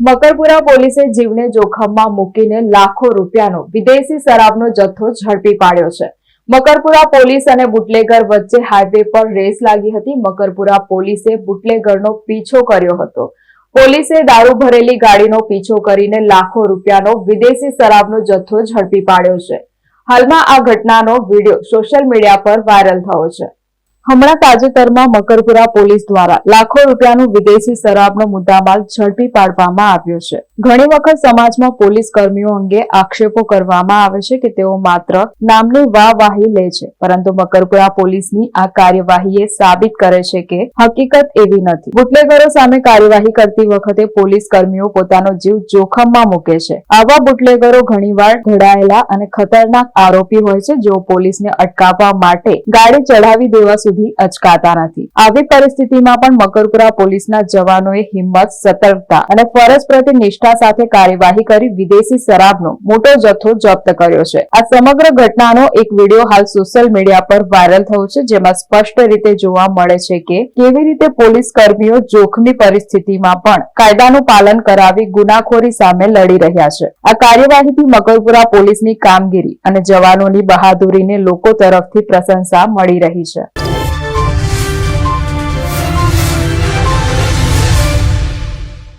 મકરપુરા પોલીસે જીવને જોખમમાં મૂકીને લાખો રૂપિયાનો વિદેશી શરાબનો જથ્થો ઝડપી પાડ્યો છે. મકરપુરા પોલીસ અને બુટલેગર વચ્ચે હાઈવે પર રેસ લાગી હતી. મકરપુરા પોલીસે બુટલેગરનો પીછો કર્યો હતો. પોલીસે દારૂ ભરેલી ગાડીનો પીછો કરીને લાખો રૂપિયાનો વિદેશી શરાબનો જથ્થો ઝડપી પાડ્યો છે. હાલમાં આ ઘટનાનો વીડિયો સોશિયલ મીડિયા પર વાયરલ થયો છે. હમણાં તાજેતરમાં મકરપુરા પોલીસ દ્વારા લાખો રૂપિયાનું વિદેશી શરાબનો મુદ્દામાલ ઝડપી પાડવામાં આવ્યો છે. ઘણી વખત સમાજમાં પોલીસ કર્મીઓ અંગે આક્ષેપો કરવામાં આવે છે કે તેઓ માત્ર નામની વાહવાહી લે છે, પરંતુ મકરપુરા પોલીસની આ કાર્યવાહીએ સાબિત કરે છે કે હકીકત એવી નથી. બુટલેગરો સામે કાર્યવાહી કરતી વખતે પોલીસ કર્મીઓ પોતાનો જીવ જોખમમાં મૂકે છે. આવા બુટલેગરો ઘણીવાર ઘડાયેલા અને ખતરનાક આરોપી હોય છે, જેઓ પોલીસને અટકાવવા માટે ગાડી ચડાવી દેવા સુધી અચકાતા નથી. આવી પરિસ્થિતિમાં પણ મકરપુરા પોલીસના જવાનોએ હિંમત સતર્કતા અને ફરજ પ્રત્યે નિષ્ઠા સાથે કાર્યવાહી કરી વિદેશી શરાબનો મોટો જથ્થો જપ્ત કર્યો છે. આ સમગ્ર ઘટનાનો એક વીડિયો હાલ સોશિયલ મીડિયા પર વાયરલ થયો છે, જેમાં સ્પષ્ટ રીતે જોવા મળે છે કે કેવી રીતે પોલીસ કર્મીઓ જોખમી પરિસ્થિતિમાં પણ કાયદાનું પાલન કરાવી ગુનાખોરી સામે લડી રહ્યા છે. આ કાર્યવાહીથી મકરપુરા પોલીસની કામગીરી અને જવાનોની બહાદુરીને લોકો તરફથી પ્રશંસા મળી રહી છે.